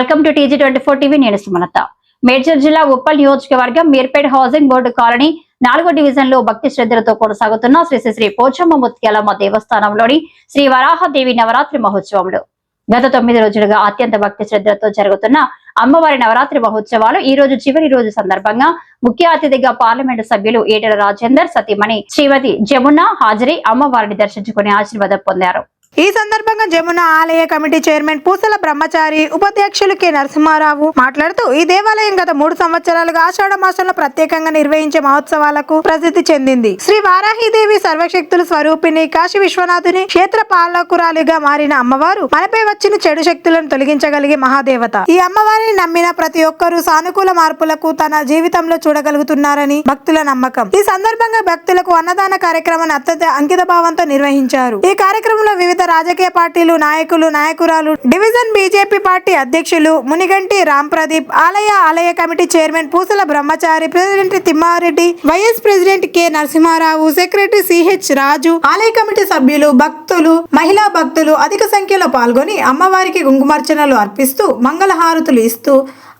Welcome to TG twenty four TV నేను సుమలత. మేడ్చల్ జిల్లా ఉప్పల్ నియోజకవర్గం మీర్పేట్ హౌసింగ్ బోర్డు కాలనీ నాలుగో డివిజన్లో భక్తి శ్రద్ధలతో కొనసాగుతున్న శ్రీ శ్రీ శ్రీ పోచమ్మ ముత్యాలమ్మ దేవస్థానంలోని శ్రీ వరాహదేవి నవరాత్రి మహోత్సవంలో. గత తొమ్మిది రోజులుగా అత్యంత భక్తి శ్రద్ధలతో జరుగుతున్న అమ్మవారి నవరాత్రి మహోత్సవాలు ఈ రోజు చివరి రోజు సందర్భంగా ముఖ్య అతిథిగా పార్లమెంటు సభ్యులు ఏటల రాజేందర్ సతీమణి శ్రీమతి జమున హాజరై అమ్మవారిని దర్శించుకుని ఆశీర్వాదం పొందారు. ఈ సందర్భంగా జమున ఆలయ కమిటీ చైర్మన్ పూసల బ్రహ్మచారి ఉపాధ్యక్షులు కె. నరసింహారావు మాట్లాడుతూ ఈ దేవాలయం గత మూడు సంవత్సరాలుగా ఆషాఢ మాసంలో ప్రత్యేకంగా నిర్వహించే మహోత్సవాలకు ప్రసిద్ధి చెందింది. శ్రీ వారాహిదేవి సర్వశక్తుల స్వరూపిణి కాశీ విశ్వనాథుని క్షేత్ర పాలకురాలిగా మారిన అమ్మవారు మనపై వచ్చిన చెడు శక్తులను తొలగించగలిగే మహాదేవత. ఈ అమ్మవారిని నమ్మిన ప్రతి ఒక్కరూ సానుకూల మార్పులకు తన జీవితంలో చూడగలుగుతున్నారని భక్తుల నమ్మకం. ఈ సందర్భంగా భక్తులకు అన్నదాన కార్యక్రమాన్ని అత్యంత అంకిత భావంతో నిర్వహించారు. ఈ కార్యక్రమంలో వివిధ రాజకీయ పార్టీలు నాయకులు నాయకురాలు డివిజన్ బీజేపీ పార్టీ అధ్యక్షులు మునిగంటి రామ్ ప్రదీప్ ఆలయ ఆలయ committee chairman Poosala Brahmachari president Thimmareddy vice president K. Narasimharao secretary CH Raju ఆలయ కమిటీ సభ్యులు భక్తులు మహిళా భక్తులు అధిక సంఖ్యలో పాల్గొని అమ్మవారికి కుంకుమార్చనలు అర్పిస్తూ మంగళహారతులు ఇస్తూ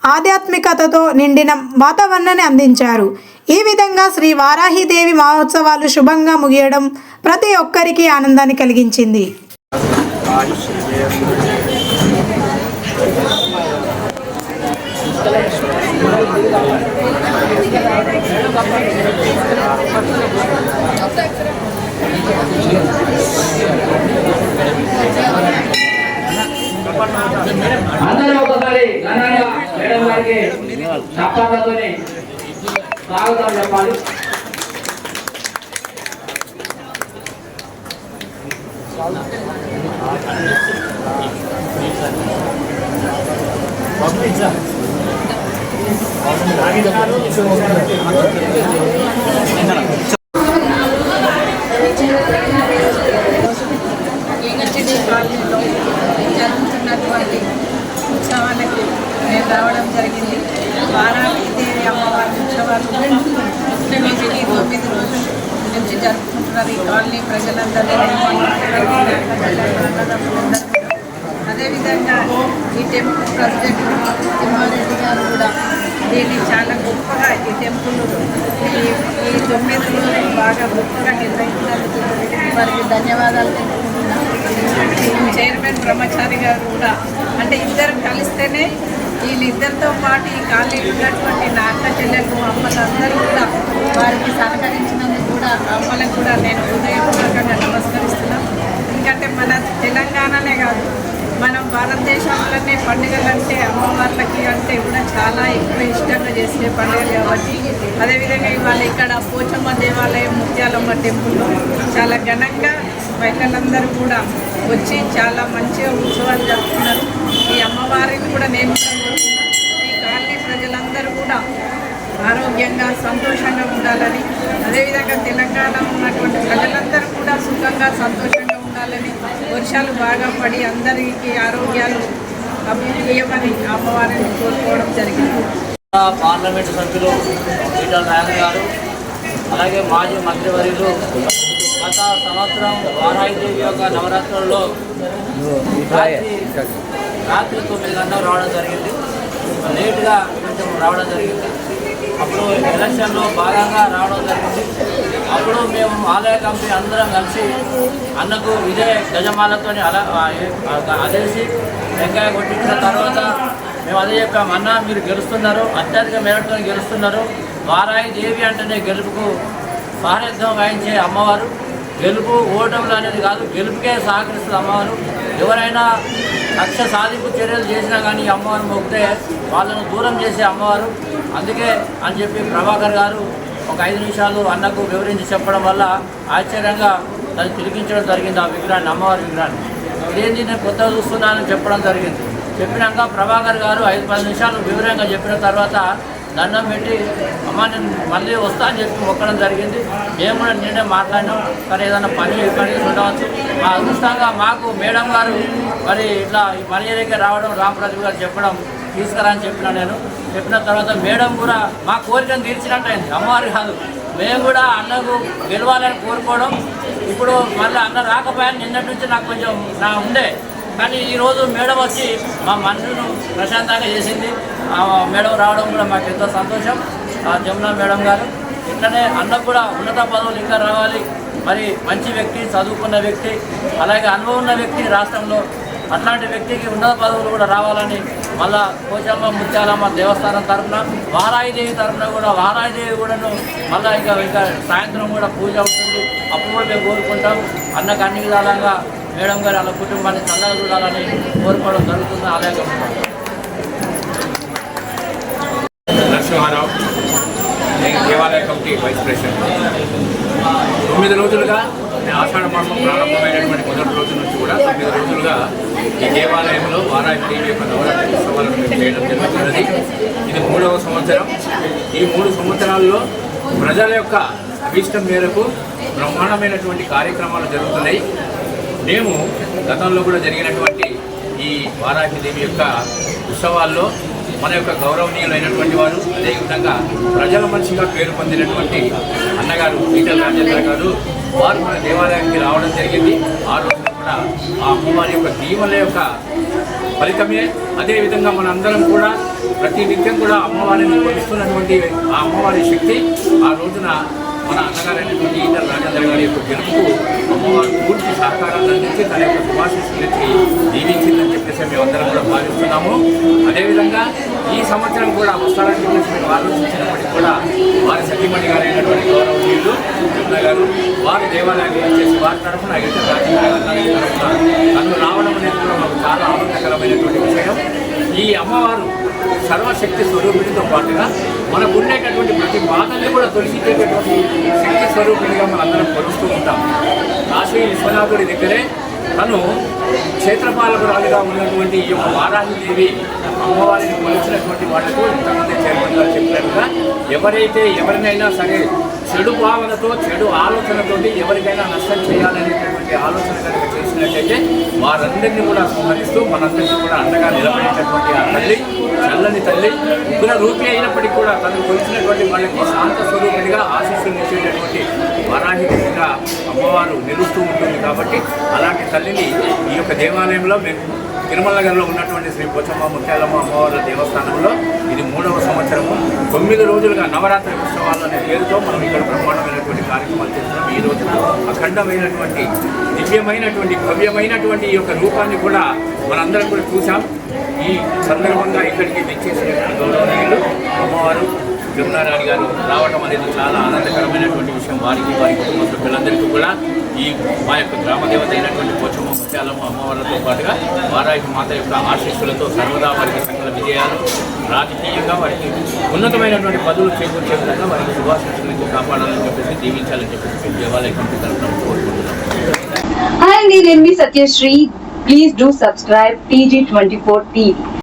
ఆధ్యాత్మికతతో నిండిన వాతావరణాన్ని అందించారు. ఈ విధంగా శ్రీ వారాహిదేవి మహోత్సవాలు శుభంగా ముగియడం ప్రతి ఒక్కరికి ఆనందాన్ని కలిగించింది. అందరూ ఒకసారి ఘనంగా మేడం గారికి చప్పట్లతోని స్వాగతం చెప్పాలి. జరుగుతున్నటువంటి ఉత్సవాలకి నేను రావడం జరిగింది వారానికి దేవి అమ్మవారి ఉత్సవాలు తొమ్మిది రోజుల నుంచి నుంచి జరుపుకుంటున్నారు ఈ కాలనీ ప్రజలందరూ అదేవిధంగా ఈ టెంపుల్ ప్రెసిడెంట్ తిమ్మారెడ్డి గారు కూడా దీన్ని చాలా గొప్పగా ఈ టెంపుల్ ఈ ఈ తొమ్మిది రోజులు బాగా గొప్పగా నిర్వహించినందుకు వారికి ధన్యవాదాలు తెలుపుకుంటున్నాను. చైర్మన్ బ్రహ్మచారి గారు కూడా అంటే ఇద్దరు కలిస్తేనే వీళ్ళిద్దరితో పాటు ఈ కాలనీలో ఉన్నటువంటి నా అక్క చెల్లెలు అమ్మలందరూ కూడా వారికి సహకరించినందుకు కూడా అమ్మలకు కూడా నేను హృదయపూర్వకంగా నమస్కరిస్తున్నాను. ఎందుకంటే మన తెలంగాణనే కాదు మనం భారతదేశంలోనే పండుగలంటే అమ్మవార్లకి అంటే కూడా చాలా ఎక్కువ ఇష్టంగా చేసే పండుగలు కాబట్టి అదేవిధంగా ఇవాళ ఇక్కడ పోచమ్మ దేవాలయం ముత్యాలమ్మ టెంపుల్లో చాలా ఘనంగా మహిళలందరూ కూడా వచ్చి చాలా మంచిగా ఉత్సవాలు జరుపుతున్నారు వారిని కూడా నేను ఈ కాలనీ ప్రజలందరూ కూడా ఆరోగ్యంగా సంతోషంగా ఉండాలని అదేవిధంగా తెలంగాణ ఉన్నటువంటి ప్రజలందరూ కూడా సుఖంగా సంతోషంగా ఉండాలని వర్షాలు బాగా పడి అందరికీ ఆరోగ్యాలు అభివృద్ధి అమ్మవారిని కోరుకోవడం జరిగింది. పార్లమెంటు సభ్యులు ఈటల గారు అలాగే మాజీ మంత్రివర్యులు గత సంవత్సరం వారాయిదేవి యొక్క నవరాత్రుల్లో రాత్రి తొమ్మిది గంటలు రావడం జరిగింది. లేటుగా కొంచెం రావడం జరిగింది. అప్పుడు ఎలక్షన్లో భాగంగా రావడం జరిగింది. అప్పుడు మేము ఆలయ కమిటీ అందరం కలిసి అన్నకు ఇదే గజమాలతో అలా అదేసి వెంకాయ కొట్టించిన తర్వాత మేము అదే చెప్పాము అన్న మీరు గెలుస్తున్నారు అత్యధిక మేరతో గెలుస్తున్నారు వారాయి దేవి అంటేనే గెలుపుకు సారథ్యం వహించే అమ్మవారు. గెలుపు ఓటములు అనేది కాదు గెలుపుకే సహకరిస్తుంది అమ్మవారు. ఎవరైనా లక్ష సాధింపు చర్యలు చేసినా కానీ అమ్మవారు మొక్కితే వాళ్ళను దూరం చేసే అమ్మవారు. అందుకే అని చెప్పి ప్రభాకర్ గారు ఒక ఐదు నిమిషాలు అన్నకు వివరించి చెప్పడం వల్ల ఆశ్చర్యంగా దాన్ని తిరిగించడం జరిగింది ఆ విగ్రహాన్ని అమ్మవారి విగ్రహాన్ని. ఇదేంటి నేను కొత్తగా చూస్తున్నానని చెప్పడం జరిగింది. చెప్పినాక ప్రభాకర్ గారు ఐదు పది నిమిషాలు వివరంగా చెప్పిన తర్వాత దండం పెట్టి అమ్మ నేను మళ్ళీ వస్తా అని చెప్పి మొక్కడం జరిగింది. మేము కూడా నిన్నే మాట్లాడినాం. కానీ ఏదైనా పని ఇబ్బంది ఉండవచ్చు. ఆ అదృష్టంగా మాకు మేడం గారు మరి ఇట్లా ఈ మన ఏరియాకి రావడం రామప్రదీప్ గారు చెప్పడం తీసుకురాని చెప్పిన నేను. చెప్పిన తర్వాత మేడం కూడా మా కోరికను తీర్చినట్టయింది. అమ్మవారు కాదు. మేము కూడా అన్నకు గెలవాలని కోరుకోవడం. ఇప్పుడు మళ్ళీ అన్న రాకపోయాను నిన్నటి నుంచి నాకు కొంచెం నా ఉండే. కానీ ఈరోజు మేడం వచ్చి మా మనసును ప్రశాంతంగా చేసింది. మేడం రావడం కూడా మాకు ఎంతో సంతోషం. ఆ జమున మేడం గారు. ఇట్లనే అన్న కూడా ఉన్నత పదవులు ఇంకా రావాలి. మరి మంచి వ్యక్తి చదువుకున్న వ్యక్తి అలాగే అనుభవం ఉన్న వ్యక్తి రాష్ట్రంలో అట్లాంటి వ్యక్తికి ఉన్నత పదవులు కూడా రావాలని మళ్ళా కోచమ్మ ముత్యాలమ్మ దేవస్థానం తరఫున వారాయిదేవి తరఫున కూడా వారాయిదేవి కూడాను మళ్ళా ఇంకా ఇంకా సాయంత్రం కూడా పూజ ఉంటుంది. అప్పుడు కూడా మేము కోరుకుంటాం. అన్నకు అన్ని విధాలుగా మేడం గారు వాళ్ళ కుటుంబాన్ని చల్లగా చూడాలని కోరుకోవడం జరుగుతుంది. అలాగే నరసింహారావు నేను దేవాలయ కమిటీ వైస్ ప్రెసిడెంట్. తొమ్మిది రోజులుగా ఆషాఢ మాసం ప్రారంభమైనటువంటి మొదటి రోజు నుంచి కూడా తొమ్మిది రోజులుగా ఈ దేవాలయంలో వారాహి దేవి యొక్క నవరాత్రి ఉత్సవాలను మేము చేయడం జరుగుతున్నది. ఇది మూడవ సంవత్సరం. ఈ మూడు సంవత్సరాల్లో ప్రజల యొక్క అభిష్టం మేరకు బ్రహ్మాండమైనటువంటి కార్యక్రమాలు జరుగుతున్నాయి. మేము గతంలో కూడా జరిగినటువంటి ఈ వారాహి దేవి యొక్క ఉత్సవాల్లో మన యొక్క గౌరవనీయులైనటువంటి వారు అదేవిధంగా ప్రజల మనిషిగా పేరు పొందినటువంటి అన్నగారు ఈటల రాజేంద్ర గారు వారు మన దేవాలయానికి రావడం జరిగింది. ఆ రోజున కూడా ఆ అమ్మవారి యొక్క దీవెనల యొక్క ఫలితమే. అదేవిధంగా మనందరం కూడా ప్రతి నిత్యం కూడా అమ్మవారిని కొలుస్తున్నటువంటి ఆ అమ్మవారి శక్తి ఆ రోజున మన అన్నగారైనటువంటి ఈటల రాజేంద్ర గారి యొక్క గెలుపుకు అమ్మవారు పూర్తి సహకారాన్ని అందించి తన యొక్క శుభాశిస్సులకి దీవించిందని చెప్పేసి మేమందరం కూడా భావిస్తున్నాము. అదేవిధంగా ఈ సంవత్సరం కూడా వస్తారని చెప్పేసి మేము ఆలోచించినప్పటికీ కూడా వారి సతీమణి గారైనటువంటి గౌరవనీయులు జమున గారు వారి దేవాలయాన్ని వచ్చేసి వారి తరఫున ఈటల రాజేంద్ర గారి తరఫున తను రావడం అనేది కూడా మాకు చాలా ఆనందకరమైనటువంటి విషయం. ఈ అమ్మవారు సర్వశక్తి స్వరూపిణితో పాటుగా మనకు ఉండేటటువంటి ప్రతి బాధల్ని కూడా తొలగించేటటువంటి శక్తి స్వరూపిణిగా మనందరం కొలుస్తూ ఉంటాం. కాశీ విశ్వనాథుడి దగ్గరే తను క్షేత్రపాలకురాలుగా ఉన్నటువంటి ఈ యొక్క వారాహిదేవి అమ్మవారిని కొలిచినటువంటి వాళ్ళకు ఇంతమంది చైర్మన్ చెప్పినట్టుగా ఎవరైతే ఎవరినైనా సరే చెడు భావనతో చెడు ఆలోచనతోటి ఎవరికైనా నష్టం చేయాలనేటటువంటి ఆలోచన కనుక చేసినట్టయితే వారందరినీ కూడా సంహరిస్తూ మనందరికీ కూడా అండగా నిలబడేటటువంటి ఆ తల్లి చల్లని తల్లి ఉగ్ర రూపి అయినప్పటికీ కూడా తను కొలిచినటువంటి వాళ్ళకి శాంత స్వరూపుడిగా ఆశీస్సులు ఇచ్చేటటువంటి వరాహిగా అమ్మవారు నిలుస్తూ ఉంటుంది కాబట్టి అలాంటి తల్లిని ఈ యొక్క దేవాలయంలో మేము తిరుమల నగర్లో ఉన్నటువంటి శ్రీ పోచమ్మ ముత్యాలమ్మ అమ్మవారి దేవస్థానంలో ఇది మూడవ సంవత్సరము. తొమ్మిది రోజులుగా నవరాత్రి ఉత్సవాలు అనే పేరుతో మనం ఇక్కడ బ్రహ్మాండమైనటువంటి కార్యక్రమాలు చేస్తున్నాం. ఈ రోజున అఖండమైనటువంటి దివ్యమైనటువంటి భవ్యమైనటువంటి ఈ యొక్క రూపాన్ని కూడా మనందరం కూడా చూసాం ఈ సందర్భంగా ఇక్కడికి తెచ్చేసిన గౌరవనీయులు అమ్మవారు జమునారాణి గారు రావడం అనేది చాలా ఆనందకరమైనటువంటి విషయం. వారికి వారి కుటుంబ సభ్యులందరికీ కూడా ఈ మా యొక్క గ్రామ దేవత అయినటువంటి పోచమ్మ ముత్యాలమ్మ అమ్మవారితో పాటుగా వారాయి మాత యొక్క ఆశీస్సులతో సర్వదా వారికి సకల విజయాలు రాజకీయంగా వారికి ఉన్నతమైనటువంటి పదవులు చేకూర్చే విధంగా వారికి శుభాశీస్సులను కాపాడాలని చెప్పేసి దీవించాలని చెప్పేసి దేవాలయ కమిటీ తరఫున కోరుకుంటున్నాం. నేను మీ Satyasri. Please do subscribe TG twenty four TV